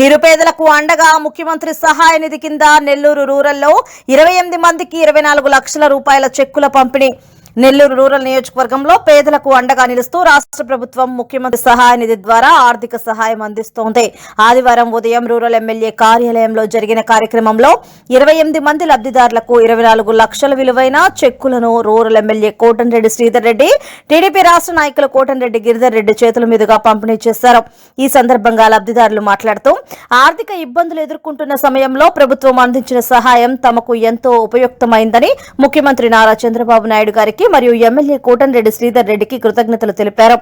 నిరుపేదలకు అండగా ముఖ్యమంత్రి సహాయ నిధి కింద నెల్లూరు రూరల్లో ఇరవై ఎనిమిది మందికి ఇరవై నాలుగు లక్షల రూపాయల చెక్కుల పంపిణీ. నెల్లూరు రూరల్ నియోజకవర్గంలో పేదలకు అండగా నిలుస్తూ రాష్ట్ర ప్రభుత్వం ముఖ్యమంత్రి సహాయ నిధి ద్వారా ఆర్థిక సహాయం అందిస్తోంది. ఆదివారం ఉదయం రూరల్ ఎమ్మెల్యే కార్యాలయంలో జరిగిన కార్యక్రమంలో ఇరవై ఎనిమిది మంది లబ్దిదారులకు ఇరవై నాలుగు లక్షల విలువైన చెక్కులను rural MLA Kotamreddy Sridhar Reddy TDP రాష్ట్ర నాయకులు కోటన్రెడ్డి గిరిధర్ రెడ్డి చేతుల మీదుగా పంపిణీ చేశారు. ఈ సందర్భంగా లబ్దిదారులు మాట్లాడుతూ ఆర్థిక ఇబ్బందులు ఎదుర్కొంటున్న సమయంలో ప్రభుత్వం అందించిన సహాయం తమకు ఎంతో ఉపయుక్తమైందని ముఖ్యమంత్రి నారా చంద్రబాబు నాయుడు గారికి మరియు ఎమ్మెల్యే కోటన్రెడ్డి శ్రీధర్ రెడ్డికి కృతజ్ఞతలు తెలిపారు.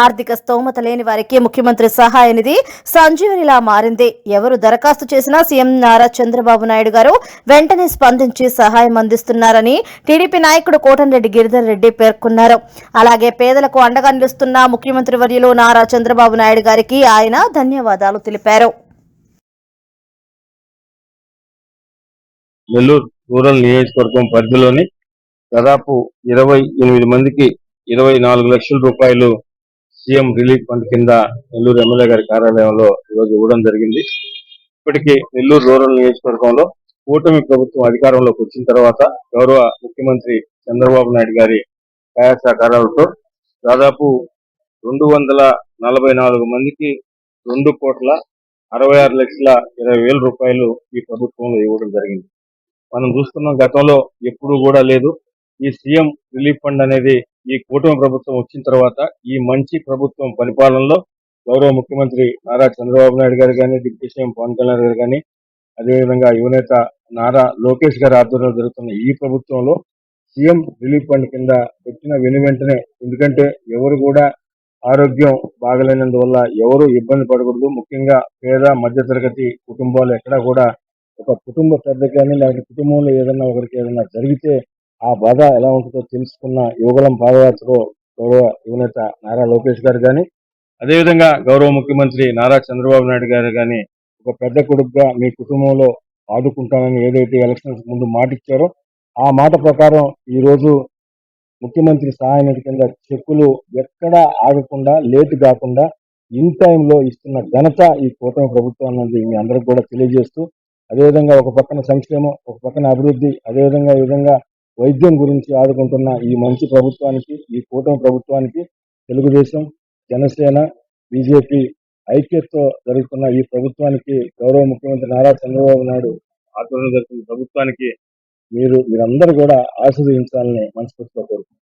ఆర్థిక స్తోమత లేని వారికి ముఖ్యమంత్రి సహాయ నిధి సంజీవనిలా మారింది. ఎవరు దరఖాస్తు చేసినా సీఎం నారా చంద్రబాబు నాయుడు గారు వెంటనే స్పందించి సహాయం అందిస్తున్నారని టీడీపీ నాయకుడు కోటన్రెడ్డి గిరిధర్ రెడ్డి పేర్కొన్నారు. అలాగే పేదలకు అండగా నిలుస్తున్న ముఖ్యమంత్రి వర్యులు నారా చంద్రబాబు నాయుడు గారికి ఆయన ధన్యవాదాలు తెలిపారు. నెల్లూరు రూరల్ నియోజకవర్గం పరిధిలోని దాదాపు ఇరవై ఎనిమిది మందికి ఇరవై నాలుగు లక్షల రూపాయలు సీఎం రిలీఫ్ ఫండ్ కింద నెల్లూరు ఎమ్మెల్యే గారి కార్యాలయంలో ఈరోజు ఇవ్వడం జరిగింది. ఇప్పటికీ నెల్లూరు రూరల్ నియోజకవర్గంలో కూటమి ప్రభుత్వం అధికారంలోకి వచ్చిన తర్వాత గౌరవ ముఖ్యమంత్రి చంద్రబాబు నాయుడు గారి సహాయ సహకారాలతో దాదాపు రెండు వందల నలభై నాలుగు మందికి రెండు కోట్ల అరవై ఆరు లక్షల ఇరవై వేల రూపాయలు ఈ ప్రభుత్వంలో ఇవ్వడం జరిగింది. మనం చూస్తున్నాం గతంలో ఎప్పుడూ కూడా లేదు. ఈ సీఎం రిలీఫ్ ఫండ్ అనేది ఈ కూటమి ప్రభుత్వం వచ్చిన తర్వాత ఈ మంచి ప్రభుత్వం పరిపాలనలో గౌరవ ముఖ్యమంత్రి నారా చంద్రబాబు నాయుడు గారు కానీ డిప్యూటీ సీఎం పవన్ కళ్యాణ్ గారు కానీ అదేవిధంగా యువనేత నారా లోకేష్ గారి ఆధ్వర్యంలో జరుగుతున్న ఈ ప్రభుత్వంలో సీఎం రిలీఫ్ ఫండ్ కింద పెట్టిన వెను వెంటనే ఎందుకంటే ఎవరు కూడా ఆరోగ్యం బాగలేనందువల్ల ఎవరు ఇబ్బంది పడకూడదు. ముఖ్యంగా పేద మధ్యతరగతి కుటుంబాలు ఎక్కడా కూడా ఒక కుటుంబ పెద్ద కానీ లేకపోతే కుటుంబంలో ఏదైనా ఒకరికి ఏదైనా జరిగితే ఆ బాధ ఎలా ఉంటుందో తెలుసుకున్న యువగలం పాదయాత్రలో గౌరవ యువనేత నారా లోకేష్ గారు కానీ అదేవిధంగా గౌరవ ముఖ్యమంత్రి నారా చంద్రబాబు నాయుడు గారు కానీ ఒక పెద్ద కొడుకుగా మీ కుటుంబంలో ఆదుకుంటానని ఏదైతే ఎలక్షన్స్ ముందు మాట ఇచ్చారో ఆ మాట ప్రకారం ఈరోజు ముఖ్యమంత్రి సహాయ నిధి కింద చెక్కులు ఎక్కడా ఆగకుండా లేట్ కాకుండా ఇన్ టైంలో ఇస్తున్న ఘనత ఈ కూటమి ప్రభుత్వం అన్నది మీ అందరికి కూడా తెలియజేస్తూ అదేవిధంగా ఒక పక్కన సంక్షేమం ఒక పక్కన అభివృద్ధి అదేవిధంగా ఈ విధంగా వైద్యం గురించి ఆదుకుంటున్న ఈ మంచి ప్రభుత్వానికి ఈ కూటమి ప్రభుత్వానికి తెలుగుదేశం జనసేన బీజేపీ ఐక్యతతో జరుగుతున్న ఈ ప్రభుత్వానికి గౌరవ ముఖ్యమంత్రి నారా చంద్రబాబు నాయుడు ఆధ్వర్యంలో జరుగుతున్న ప్రభుత్వానికి మీరు మీరందరూ కూడా ఆశీర్వదించాలని మనస్ఫూర్తిగా కోరుకుంటున్నాను.